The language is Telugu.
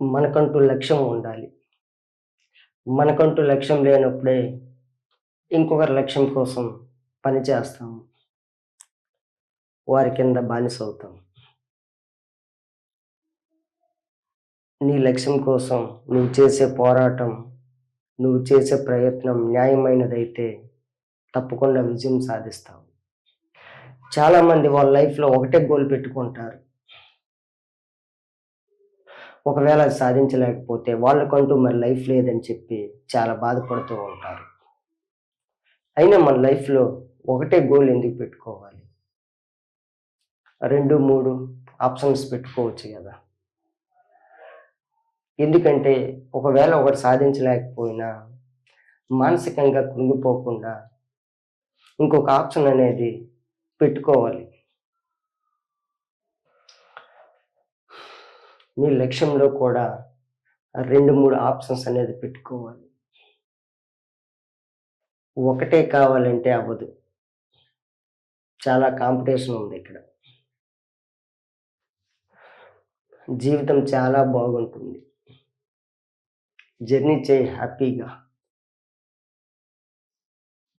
మనకంటూ లక్ష్యం ఉండాలి. మనకంటూ లక్ష్యం లేనప్పుడే ఇంకొకరి లక్ష్యం కోసం పనిచేస్తాము వారి కింద బానిస అవుతాం నీ లక్ష్యం కోసం నువ్వు చేసే పోరాటం నువ్వు చేసే ప్రయత్నం న్యాయమైనదైతే తప్పకుండా విజయం సాధిస్తావు. చాలామంది వాళ్ళ లైఫ్లో ఒకటే గోల్ పెట్టుకుంటారు. ఒకవేళ అది సాధించలేకపోతే వాళ్ళకంటూ మరి లైఫ్ లేదని చెప్పి చాలా బాధపడుతూ ఉంటారు. అయినా మన లైఫ్లో ఒకటే గోల్ ఎందుకు పెట్టుకోవాలి? రెండు మూడు ఆప్షన్స్ పెట్టుకోవచ్చు కదా. ఎందుకంటే ఒకవేళ ఒకటి సాధించలేకపోయినా మానసికంగా కృంగిపోకుండా ఇంకొక ఆప్షన్ అనేది పెట్టుకోవాలి. మీ లక్ష్యంలో కూడా రెండు మూడు ఆప్షన్స్ అనేది పెట్టుకోవాలి. ఒకటే కావాలంటే అవ్వదు. చాలా కాంపిటీషన్ ఉంది ఇక్కడ. జీవితం చాలా బాగుంటుంది. జర్నీ చేయి హ్యాపీగా.